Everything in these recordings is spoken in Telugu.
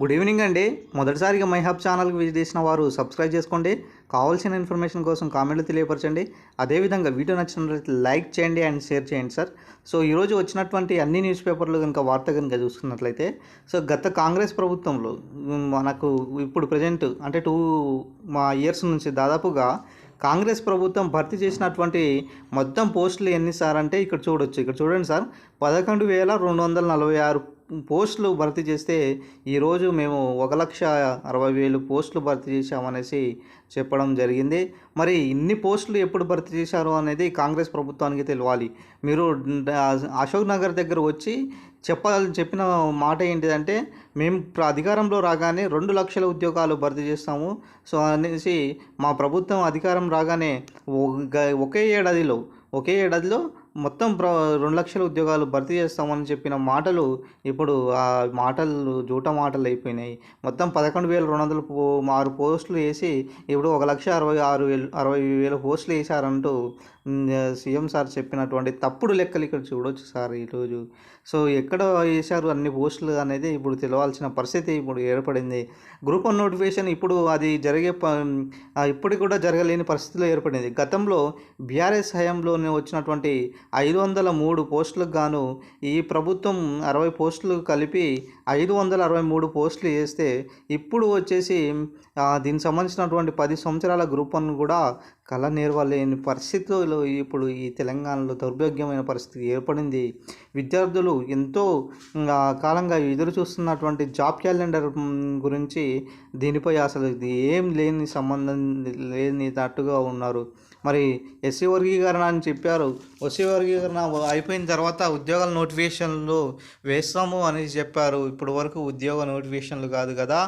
గుడ్ ఈవినింగ్ అండి. మొదటిసారిగా మై హబ్ ఛానల్కి విజిట్ చేసిన వారు సబ్స్క్రైబ్ చేసుకోండి. కావాల్సిన ఇన్ఫర్మేషన్ కోసం కామెంట్లు తెలియపరచండి. అదేవిధంగా వీడియో నచ్చినట్లయితే లైక్ చేయండి అండ్ షేర్ చేయండి సార్. సో ఈరోజు వచ్చినటువంటి అన్ని న్యూస్ పేపర్లు కనుక వార్త కనుక చూసుకున్నట్లయితే సో గత కాంగ్రెస్ ప్రభుత్వంలో మనకు ఇప్పుడు ప్రజెంట్ అంటే టూ మా ఇయర్స్ నుంచి దాదాపుగా కాంగ్రెస్ ప్రభుత్వం భర్తీ చేసినటువంటి మొత్తం పోస్టులు ఎన్ని సార్ అంటే ఇక్కడ చూడొచ్చు. ఇక్కడ చూడండి సార్. పదకొండు వేల రెండు వందల నలభై ఆరు పోస్టులు భర్తీ చేస్తే ఈరోజు మేము ఒక లక్ష అరవై వేలు పోస్టులు భర్తీ చేశామనేసి చెప్పడం జరిగింది. మరి ఇన్ని పోస్టులు ఎప్పుడు భర్తీ చేశారు అనేది కాంగ్రెస్ ప్రభుత్వానికి తెలియాలి మీరు అశోక్ నగర్ దగ్గర వచ్చి చెప్పాలి చెప్పిన మాట ఏంటిదంటే మేము అధికారంలో రాగానే రెండు లక్షల ఉద్యోగాలు భర్తీ చేస్తాము. సో అనేసి మా ప్రభుత్వం అధికారం రాగానే ఒకే ఏడాదిలో ఒకే ఏడాదిలో మొత్తం ప్ర రెండు లక్షల ఉద్యోగాలు భర్తీ చేస్తామని చెప్పిన మాటలు ఇప్పుడు ఆ మాటలు జూట మాటలు అయిపోయినాయి. మొత్తం పదకొండు వేల రెండు వందల పో ఆరు పోస్టులు వేసి ఇప్పుడు ఒక లక్ష అరవై ఆరు వేలు అరవై వేల పోస్టులు వేశారంటూ సీఎం సార్ చెప్పినటువంటి తప్పుడు లెక్కలు ఇక్కడ చూడొచ్చు సార్ ఈరోజు. సో ఎక్కడ వేశారు అన్ని పోస్టులు అనేది ఇప్పుడు తెలవాల్సిన పరిస్థితి ఇప్పుడు ఏర్పడింది. గ్రూప్ వన్ నోటిఫికేషన్ ఇప్పుడు అది జరిగే ప ఇప్పటికి కూడా జరగలేని పరిస్థితిలో ఏర్పడింది. గతంలో బీఆర్ఎస్ హయాంలోనే వచ్చినటువంటి ఐదు వందల మూడు పోస్టులకు గాను ఈ ప్రభుత్వం అరవై పోస్టులు కలిపి ఐదు వందల అరవై మూడు పోస్టులు వేస్తే ఇప్పుడు వచ్చేసి దీనికి సంబంధించినటువంటి పది సంవత్సరాల గ్రూప్ వన్ కూడా కళ నేర్వలేని పరిస్థితులు ఇప్పుడు ఈ తెలంగాణలో దౌర్భాగ్యమైన పరిస్థితి ఏర్పడింది. విద్యార్థులు ఎంతో కాలంగా ఎదురు చూస్తున్నటువంటి జాబ్ క్యాలెండర్ గురించి దీనిపై అసలు ఏం లేని సంబంధం లేనిటట్టుగా ఉన్నారు. మరి ఎస్సీ వర్గీకరణ అని చెప్పారు. ఎస్సీ వర్గీకరణ అయిపోయిన తర్వాత ఉద్యోగాల నోటిఫికేషన్లు వేస్తాము అని చెప్పారు. ఇప్పుడు వరకు ఉద్యోగ నోటిఫికేషన్లు కాదు కదా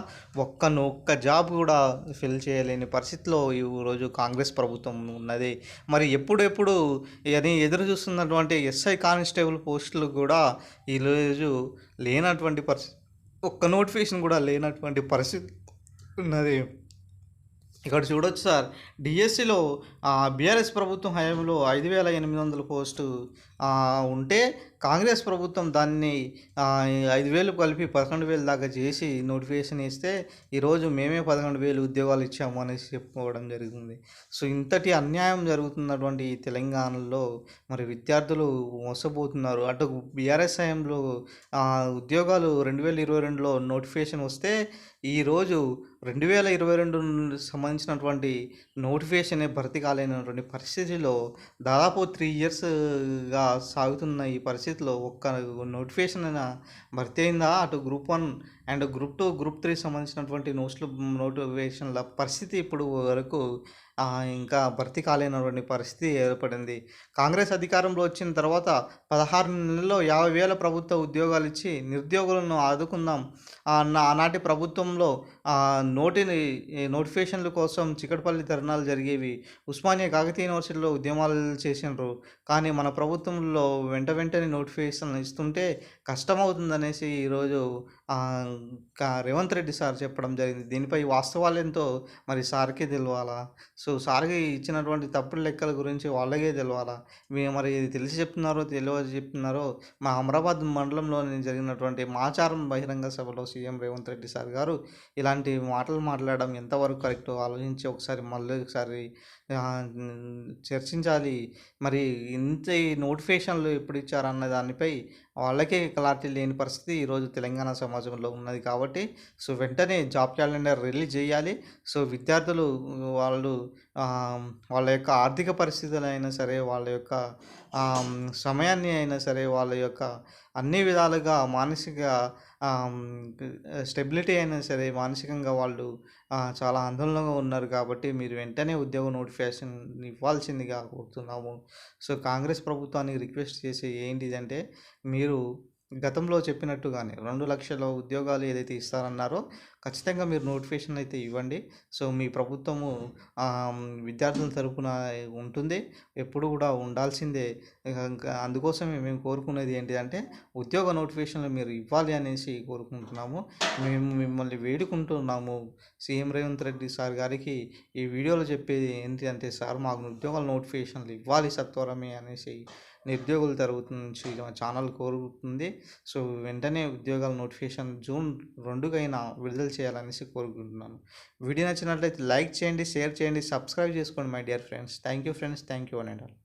ఒక్క ఒక్క జాబ్ కూడా ఫిల్ చేయలేని పరిస్థితిలో ఈ రోజు కాంగ్రెస్ ప్రభుత్వం ఉన్నది. మరి ఎప్పుడెప్పుడు అని ఎదురు చూస్తున్నటువంటి ఎస్ఐ కానిస్టేబుల్ పోస్టులు కూడా ఈరోజు లేనటువంటి పరిస్థితి ఒక్క నోటిఫికేషన్ కూడా లేనటువంటి పరిస్థితి ఉన్నది. ఇక్కడ చూడొచ్చు సార్. డిఎస్సిలో బీఆర్ఎస్ ప్రభుత్వం హయాంలో ఐదు వేల ఎనిమిది వందల పోస్టు ఉంటే కాంగ్రెస్ ప్రభుత్వం దాన్ని ఐదు వేలు కలిపి పదకొండు వేలు దాకా చేసి నోటిఫికేషన్ ఇస్తే ఈరోజు మేమే పదకొండు వేలు ఉద్యోగాలు ఇచ్చాము అనేసి చెప్పుకోవడం జరుగుతుంది. సో ఇంతటి అన్యాయం జరుగుతున్నటువంటి తెలంగాణలో మరి విద్యార్థులు మోసపోతున్నారు. అటు బీఆర్ఎస్ హయాంలో ఉద్యోగాలు రెండు వేల ఇరవై రెండులో నోటిఫికేషన్ వస్తే ఈరోజు రెండు వేల ఇరవై రెండు సంబంధించినటువంటి నోటిఫికేషన్ భర్తీ కాలేనటువంటి పరిస్థితిలో దాదాపు త్రీ ఇయర్స్గా సాగుతున్న ఈ పరిస్థితిలో ఒక్క నోటిఫికేషన్ అయినా భర్తీ అయిందా? అటు group one and group two group three సంబంధించినటువంటి నోట్స్లు నోటిఫికేషన్ల పరిస్థితి ఇప్పుడు వరకు ఇంకా భర్తీ కాలేనటువంటి పరిస్థితి ఏర్పడింది. కాంగ్రెస్ అధికారంలో వచ్చిన తర్వాత పదహారు నెలల్లో యాభై వేల ప్రభుత్వ ఉద్యోగాలు ఇచ్చి నిరుద్యోగులను ఆదుకుందాం ఆ, ఆనాటి ప్రభుత్వంలో నోటిని నోటిఫికేషన్ల కోసం చికటపల్లి ధర్నాలు జరిగేవి. ఉస్మానియా కాకతీయ యూనివర్సిటీలో ఉద్యమాలు చేసినారు. కానీ మన ప్రభుత్వంలో వెంట వెంటనే నోటిఫికేషన్ ఇస్తుంటే కష్టమవుతుందనేసి ఈరోజు రేవంత్ రెడ్డి సార్ చెప్పడం జరిగింది. దీనిపై వాస్తవాలు ఎంతో మరి సార్కే తెలియాలా సో సార్కి ఇచ్చినటువంటి తప్పుడు లెక్కల గురించి వాళ్ళకే తెలియాలా మీ మరి ఇది తెలిసి చెప్తున్నారో తెలియదు చెప్తున్నారో మా అమరాబాద్ మండలంలో జరిగినటువంటి మాచారం బహిరంగ సభలో సీఎం రేవంత్ రెడ్డి సార్ గారు ఇలాంటి మాటలు మాట్లాడడం ఎంతవరకు కరెక్ట్ ఆలోచించి ఒకసారి మళ్ళీ ఒకసారి చర్చించాలి. మరి ఇంత ఈ నోటిఫికేషన్లు ఎప్పుడు ఇచ్చారన్న దానిపై వాళ్ళకే క్లారిటీ లేని పరిస్థితి ఈరోజు తెలంగాణ సమాజంలో ఉన్నది కాబట్టి సో వెంటనే జాబ్ క్యాలెండర్ రిలీజ్ చేయాలి. సో విద్యార్థులు వాళ్ళు వాళ్ళ యొక్క ఆర్థిక పరిస్థితులు అయినా సరే వాళ్ళ యొక్క సమయాన్ని అయినా సరే వాళ్ళ యొక్క అన్ని విధాలుగా మానసిక స్టెబిలిటీ అయినా సరే మానసికంగా వాళ్ళు చాలా ఆందోళనగా ఉన్నారు కాబట్టి మీరు వెంటనే ఉద్యోగ నోటిఫికేషన్ ఇవ్వాల్సిందిగా కోరుతున్నాము. సో కాంగ్రెస్ ప్రభుత్వానికి రిక్వెస్ట్ చేసే ఏంటిదంటే మీరు మీరు గతంలో చెప్పినట్టుగానే రెండు లక్షల ఉద్యోగాలు ఏదైతే ఇస్తారన్నారో ఖచ్చితంగా మీరు నోటిఫికేషన్ అయితే ఇవ్వండి. సో మీ ప్రభుత్వము విద్యార్థుల తరపున ఉంటుంది. ఎప్పుడు కూడా ఉండాల్సిందే. ఇంకా అందుకోసమే మేము కోరుకునేది ఏంటిదంటే ఉద్యోగ నోటిఫికేషన్లు మీరు ఇవ్వాలి అనేసి కోరుకుంటున్నాము. మేము మిమ్మల్ని వేడుకుంటున్నాము. సీఎం రేవంత్ రెడ్డి సార్ గారికి ఈ వీడియోలో చెప్పేది ఏంటి అంటే సార్ మాకు ఉద్యోగాల నోటిఫికేషన్లు ఇవ్వాలి సత్వరమే అనేసి నిరుద్యోగుల తరపు నుంచి ఛానల్ కోరుతుంది. సో వెంటనే ఉద్యోగాల నోటిఫికేషన్ జూన్ రెండుకైనా విడుదల చేయాలనేసి కోరుకుంటున్నాను. వీడియో నచ్చినట్లయితే లైక్ చేయండి షేర్ చేయండి సబ్స్క్రైబ్ చేసుకోండి my dear friends. Thank you friends thank you and all